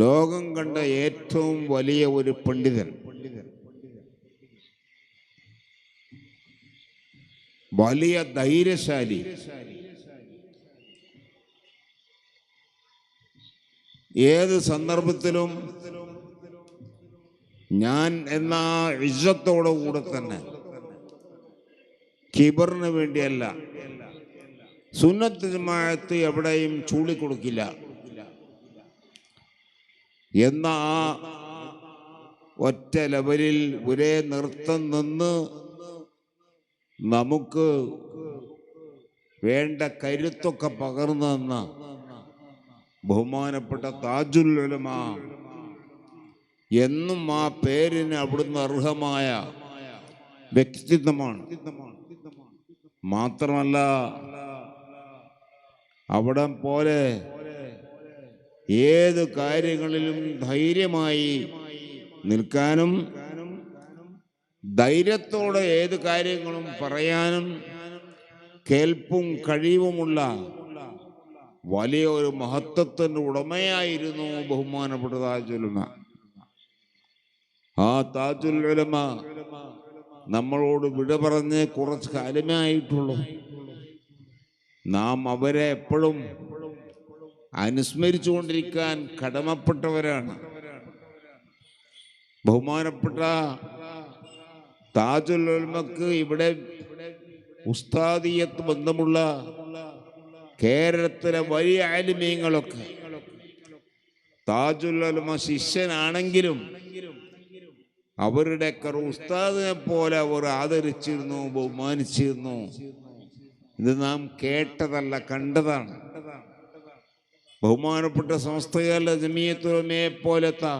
ലോകം കണ്ട ഏറ്റവും വലിയ ഒരു പണ്ഡിതൻ. വലിയ ധൈര്യശാലി. ഏത് സന്ദർഭത്തിലും ഞാൻ എന്ന ഇജ്ജത്തോടു കൂടെ തന്നെ കിബറിന് വേണ്ടിയല്ല സുന്നത്ത് ജമാഅത്ത് എവിടെയും ചൂളിക്കൊടുക്കില്ല. എന്ന ആ ഒറ്റ ലെവലിൽ ഒരേ നൃത്തം നിന്ന് നമുക്ക് വേണ്ട കരുത്തൊക്കെ പകർന്നു തന്ന ബഹുമാനപ്പെട്ട താജുൽ ഉലമ എന്നും ആ പേരിന് അവിടുന്ന് അർഹമായ വ്യക്തിത്വമാണ്. മാത്രമല്ല അവിടെ പോലെ ഏത് കാര്യങ്ങളിലും ധൈര്യമായി നിൽക്കാനും ധൈര്യത്തോടെ ഏത് കാര്യങ്ങളും പറയാനും കേൾപ്പും കഴിവുമുള്ള വലിയ ഒരു മഹത്വത്തിന്റെ ഉടമയായിരുന്നു ബഹുമാനപ്പെട്ട താജുലമ ആ താജുലമ നമ്മളോട് വിട പറഞ്ഞ് കുറച്ച് കാലമേ ആയിട്ടുള്ളൂ. നാം അവരെ എപ്പോഴും അനുസ്മരിച്ചുകൊണ്ടിരിക്കാൻ കടമപ്പെട്ടവരാണ്. ബഹുമാനപ്പെട്ട താജുൽ ഉൽമക്ക് ഇവിടെ ഉസ്താദിയത്ത് ബന്ധമുള്ള കേരളത്തിലെ വലിയ ആലിമീങ്ങളൊക്കെ. താജുൽ ഉൽമ ശിഷ്യനാണെങ്കിലും അവരുടെയൊക്കെ കറ ഉസ്താദിനെ പോലെ അവർ ആദരിച്ചിരുന്നു ബഹുമാനിച്ചിരുന്നു. ഇത് നാം കേട്ടതല്ല കണ്ടതാണ്. ബഹുമാനപ്പെട്ട സംസ്ഥയല്ല ജമീയത്തുലമയെ പോലത്തെ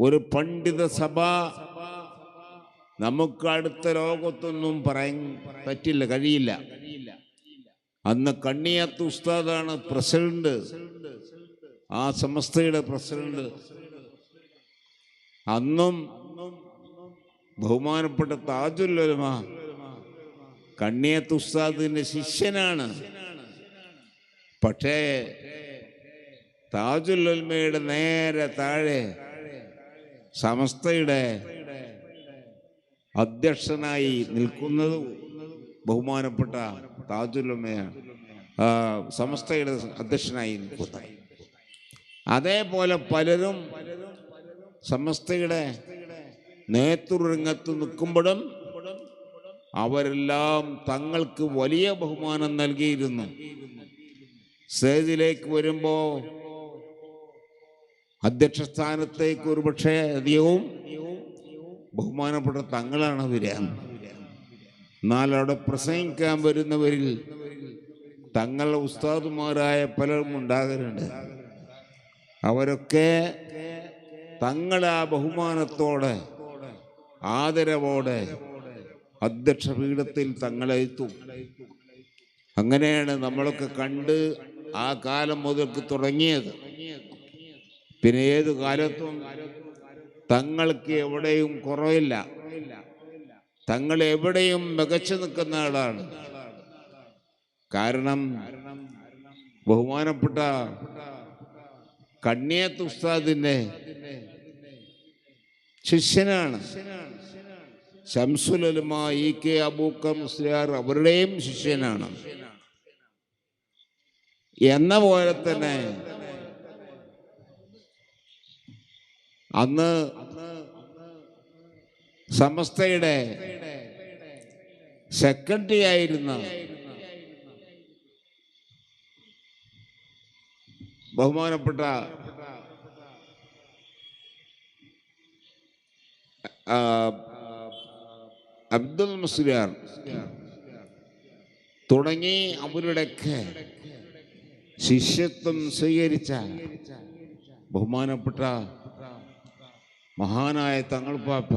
ഒരു പണ്ഡിത സഭ നമുക്ക് അടുത്ത ലോകത്തൊന്നും പറയാൻ പറ്റില്ല കഴിയില്ല. അന്ന് കണ്ണിയത്ത് ഉസ്താദാണ് പ്രസിഡന്റ്. ആ സമസ്തയുടെ പ്രസിഡന്റ്. അന്നും ബഹുമാനപ്പെട്ട താജുല്ലമ കണ്ണിയത്ത് ഉസ്താദിന്റെ ശിഷ്യനാണ്. പക്ഷേ താജുലുൽമയുടെ നേരെ താഴെ സമസ്തയുടെ അധ്യക്ഷനായി നിൽക്കുന്നത് ബഹുമാനപ്പെട്ട താജുല്ലമ്മയാണ് ആ, സമസ്തയുടെ അധ്യക്ഷനായി നിൽക്കുന്നത് അതേപോലെ പലരും സമസ്തയുടെ നേതൃരംഗത്ത് നിൽക്കുമ്പോഴും അവരെല്ലാം തങ്ങൾക്ക് വലിയ ബഹുമാനം നൽകിയിരുന്നു. സ്റ്റേജിലേക്ക് വരുമ്പോ അധ്യക്ഷ സ്ഥാനത്തേക്ക് ഒരുപക്ഷെ അധികവും ബഹുമാനപ്പെട്ട തങ്ങളാണ് വരിക എന്നാൽ പ്രസംഗിക്കാൻ വരുന്നവരിൽ തങ്ങളുടെ ഉസ്താദുമാരായ പലരും ഉണ്ടാകലുണ്ട്. അവരൊക്കെ തങ്ങളെ ആ ബഹുമാനത്തോടെ ആദരവോടെ അധ്യക്ഷ പീഠത്തിൽ തങ്ങളെത്തും. അങ്ങനെയാണ് നമ്മളൊക്കെ കണ്ട് ആ കാലം മുതൽക്ക് തുടങ്ങിയത്. പിന്നെ ഏത് കാലത്തും തങ്ങൾക്ക് എവിടെയും കുറവില്ല. തങ്ങൾ എവിടെയും മികച്ചു നിൽക്കുന്ന ആളാണ്. കാരണം ബഹുമാനപ്പെട്ട കണ്ണിയത്ത് ഉസ്താദിന്റെ ശിഷ്യനാണ്. ശംസുലമ ഇ കെ അബൂക്കം അവരുടെയും ശിഷ്യനാണ്. എന്ന പോലെ തന്നെ. അന്ന് സമസ്തയുടെ സെക്രട്ടറി ആയിരുന്ന ബഹുമാനപ്പെട്ട അബ്ദുൽ മുസ്ലിയാർ തുടങ്ങി അവരുടെയൊക്കെ ശിഷ്യത്വം സ്വീകരിച്ച ബഹുമാനപ്പെട്ട മഹാനായ തങ്ങൾ പാപ്പ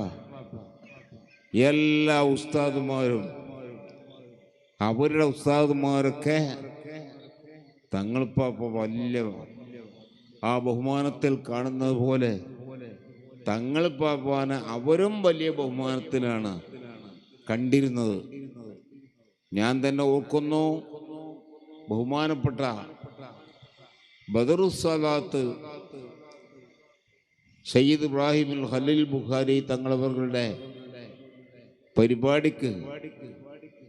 എല്ലാ ഉസ്താദുമാരും അവരുടെ ഉസ്താദുമാരൊക്കെ തങ്ങൾ പാപ്പ വലിയ ആ ബഹുമാനത്തിൽ കാണുന്നത് പോലെ തങ്ങൾ പാപ്പാന് അവരും വലിയ ബഹുമാനത്തിലാണ് കണ്ടിരുന്നത്. ഞാൻ തന്നെ ഓർക്കുന്നു ബഹുമാനപ്പെട്ട ബദറുസലാത്ത് സയ്യിദ് ഇബ്രാഹിമുൽ ഖലീൽ ബുഖാരി തങ്ങളവരുടെ പരിപാടിക്ക്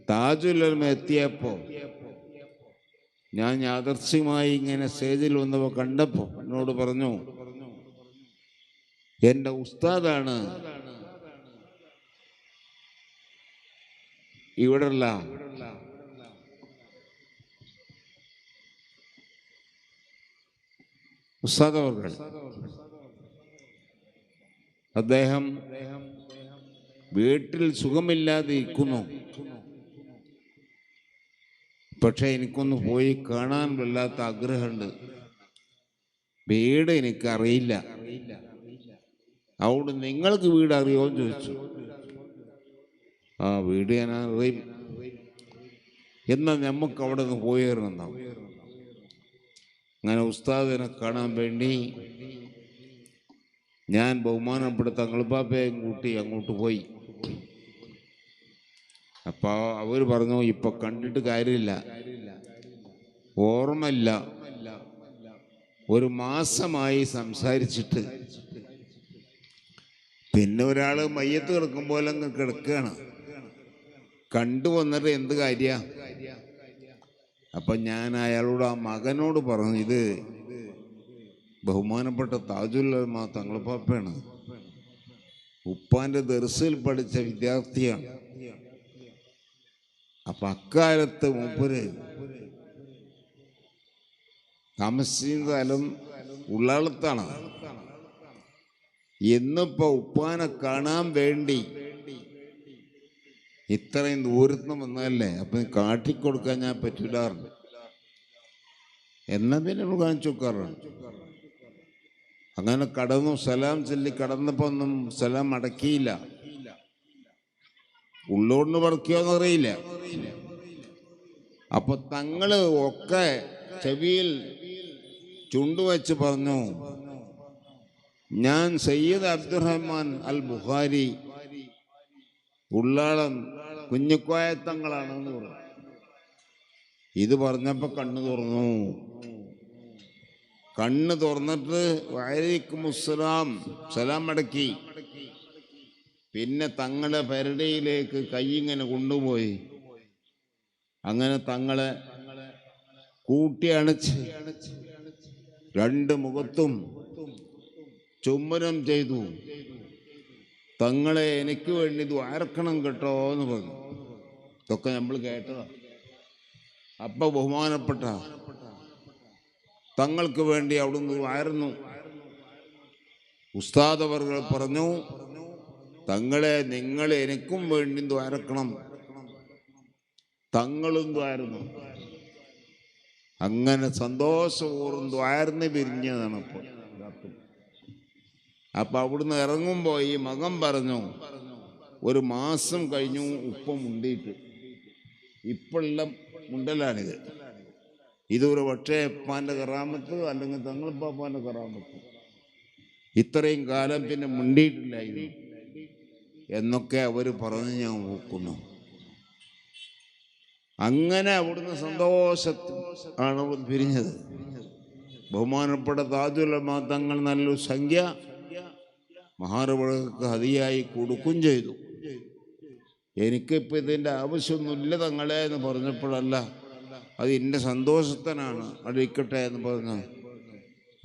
താജുലമ എത്തിയപ്പോൾ ഞാൻ യാദർശ്യമായി ഇങ്ങനെ സ്റ്റേജിൽ വന്നപ്പോൾ കണ്ടപ്പോൾ എന്നോട് പറഞ്ഞു എന്റെ ഉസ്താദാണ് ഇവിടെയുള്ള ഉസ്താദ് അദ്ദേഹം വീട്ടിൽ സുഖമില്ലാതെ ഇരിക്കുന്നു പക്ഷെ എനിക്കൊന്ന് പോയി കാണാൻ വല്ലാത്ത ആഗ്രഹമുണ്ട്. വീട് എനിക്ക് അറിയില്ല അവിടെ നിങ്ങൾക്ക് വീട് അറിയോ എന്ന് ചോദിച്ചു. ആ വീട് ഞാൻ അറിയും. എന്നാൽ നമുക്ക് അവിടെ നിന്ന് പോയിരുന്നാവും അങ്ങനെ ഉസ്താദിനെ കാണാൻ വേണ്ടി ഞാൻ ബഹുമാനപ്പെട്ട തങ്ങളിപ്പാപ്പയും കൂട്ടി അങ്ങോട്ട് പോയി. അപ്പോൾ അവർ പറഞ്ഞു ഇപ്പൊ കണ്ടിട്ട് കാര്യമില്ല. ഓർമ്മയില്ല. ഒരു മാസമായി സംസാരിച്ചിട്ട്. പിന്നെ ഒരാൾ മയ്യത്ത് കിടക്കുമ്പോൾ കിടക്കുകയാണ് കണ്ടു വന്നിട്ട് എന്ത് കാര്യ? അപ്പൊ ഞാൻ അയാളോട് ആ മകനോട് പറഞ്ഞു ഇത് ബഹുമാനപ്പെട്ട താജുൽ താജുല്ലമ തങ്ങളപ്പാപ്പയാണ് ഉപ്പാന്റെ ദർസിൽ പഠിച്ച വിദ്യാർത്ഥിയാണ്. അപ്പൊ അക്കാലത്ത് മൂപ്പര് താമസിക്കുന്ന ഉള്ളാളത്താണ് എന്നിപ്പോ ഉപ്പാനെ കാണാൻ വേണ്ടി ഇത്രയും ദൂരത്തുനിന്ന് വന്നതല്ലേ? അപ്പൊ കാട്ടിക്കൊടുക്കാൻ ഞാൻ പറ്റില്ലാറുണ്ട് എന്നാ പിന്നെ കാണിച്ചു നോക്കാറുണ്ട് അങ്ങനെ കടന്നു സലാം ചൊല്ലി കടന്നപ്പോ ഒന്നും സലാം അടക്കിയില്ല ഉള്ളോണ്ട് പറക്കിയോന്ന് അറിയില്ല. അപ്പൊ തങ്ങൾ ഒക്കെ ചെവിയിൽ ചുണ്ടുവച്ച് പറഞ്ഞു ഞാൻ സയ്യിദ് അബ്ദുറഹ്മാൻ അൽ ബുഖാരി ഉള്ളാളം കുഞ്ഞിക്കോയത്തങ്ങളാണെന്ന് പറഞ്ഞു. ഇത് പറഞ്ഞപ്പോൾ കണ്ണു തുറന്നു. കണ്ണ് തുറന്നിട്ട് വയലിക്കും മുസ്ലാം സലാം മടക്കി പിന്നെ തങ്ങളെ പരടയിലേക്ക് കൈയിങ്ങനെ കൊണ്ടുപോയി. അങ്ങനെ തങ്ങളെ കൂട്ടി അണച്ച് രണ്ട് മുഖത്തും ചുംബനം ചെയ്തു. തങ്ങളെ എനിക്ക് വേണ്ടി ദ്വാരക്കണം കേട്ടോ എന്ന് പറഞ്ഞു. ഇതൊക്കെ നമ്മൾ കേട്ടതാ. അപ്പൊ ബഹുമാനപ്പെട്ട തങ്ങൾക്ക് വേണ്ടി അവിടുന്ന് വായിരുന്നു ഉസ്താദ് അവർ പറഞ്ഞു തങ്ങളെ നിങ്ങൾ എനിക്കും വേണ്ടി ദ്വാരക്കണം. തങ്ങളും ദ്വാരുന്നു. അങ്ങനെ സന്തോഷപൂർവം ദ്വാരന്ന് പിരിഞ്ഞതാണ് അപ്പോൾ. അപ്പൊ അവിടുന്ന് ഇറങ്ങുമ്പോൾ ഈ മകം പറഞ്ഞു ഒരു മാസം കഴിഞ്ഞു ഉപ്പ മുണ്ടിയിട്ട് ഇപ്പോഴുള്ള മുണ്ടലാണിത്. ഇതൊരു പക്ഷേ ഉപ്പാന്റെ കറാമത്ത് അല്ലെങ്കിൽ തങ്ങളിപ്പാപ്പാന്റെ കറാമത്ത്. ഇത്രയും കാലം പിന്നെ മുണ്ടിയിട്ടില്ലായിരുന്നു എന്നൊക്കെ അവർ പറഞ്ഞ് ഞാൻ നോക്കുന്നു അങ്ങനെ അവിടുന്ന് സന്തോഷത്തിൽ ആണ് അവർ പിരിഞ്ഞത്. ബഹുമാനപ്പെട്ട താജുലമ തങ്ങൾ നല്ലൊരു സംഖ്യ മഹാരവൾക്ക് ഹതിയായി കൊടുക്കും ചെയ്തു. എനിക്കിപ്പോൾ ഇതിന്റെ ആവശ്യമൊന്നുമില്ല തങ്ങളെ എന്ന് പറഞ്ഞപ്പോഴല്ല. അത് എന്റെ സന്തോഷത്തിനാണ്. അടിക്കട്ടെ എന്ന് പറഞ്ഞു.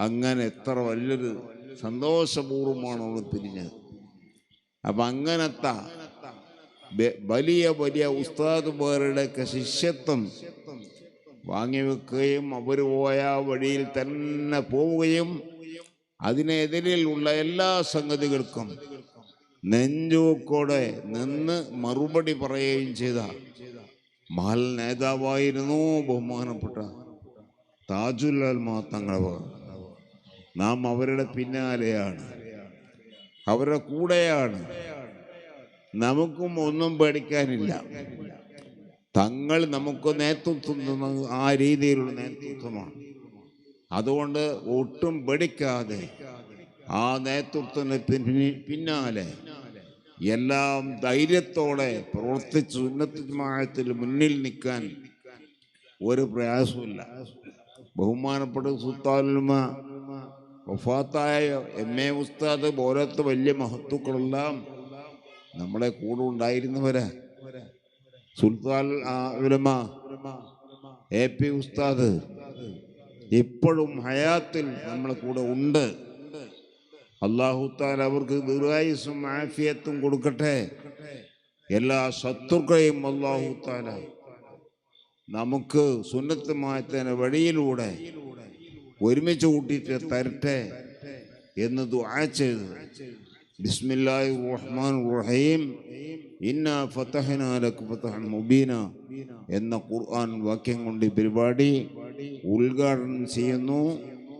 അങ്ങനെ എത്ര വലിയൊരു സന്തോഷപൂർവമാണ് അവൾ പിരിഞ്ഞത്. അപ്പം അങ്ങനത്ത വലിയ വലിയ ഉസ്താദുമാരുടെയൊക്കെ ശിഷ്യത്വം വാങ്ങിവെക്കുകയും അവർ പോയ വഴിയിൽ തന്നെ പോവുകയും അതിനെതിരെയുള്ള എല്ലാ സംഗതികൾക്കും നെഞ്ചൂക്കോടെ നിന്ന് മറുപടി പറയുകയും ചെയ്ത മഹൽ നേതാവായിരുന്നു ബഹുമാനപ്പെട്ട താജുല്ലാൽ അൽമാ നാം അവരുടെ പിന്നാലെയാണ്. അവരുടെ കൂടെയാണ്. നമുക്കും ഒന്നും പേടിക്കാനില്ല. തങ്ങൾ നമുക്ക് നേതൃത്വം തന്നത് ആ രീതിയിലുള്ള നേതൃത്വമാണ്. അതുകൊണ്ട് ഒട്ടും പേടിക്കാതെ ആ നേതൃത്വത്തിന് പിന്നാലെ എല്ലാം ധൈര്യത്തോടെ പ്രവർത്തിച്ച് ഉന്നതമായത്തിൽ മുന്നിൽ നിൽക്കാൻ ഒരു പ്രയാസമില്ല ബഹുമാനപ്പെട്ട സുത്താലുമ വഫാത്തായ എം എ ഉസ്താദ് പോലത്തെ വലിയ മഹത്തുക്കളെല്ലാം നമ്മളെ കൂടെ ഉണ്ടായിരുന്നവരാ. സുൽത്താൻ ഉലമ എ പി ഉസ്താദ് ഇപ്പോഴും ഹയാത്തിൽ നമ്മളെ കൂടെ ഉണ്ട്. അള്ളാഹുത്താൽ അവർക്ക് ദീർഘായുസും ആഫിയത്തും കൊടുക്കട്ടെ. എല്ലാ ശത്രുക്കളെയും അള്ളാഹുത്താല നമുക്ക് സുന്നത്തമായത്തിന് വഴിയിലൂടെ ഒരുമിച്ച് കൂട്ടിയിട്ട് തരട്ടെ എന്ന് ദുആ ബിസ്മില്ലാഹി റഹീം ലക ഫതഹൻ എന്ന ഖുർആൻ വാക്യം കൊണ്ട് പരിപാടി ഉദ്ഘാടനം ചെയ്യുന്നു.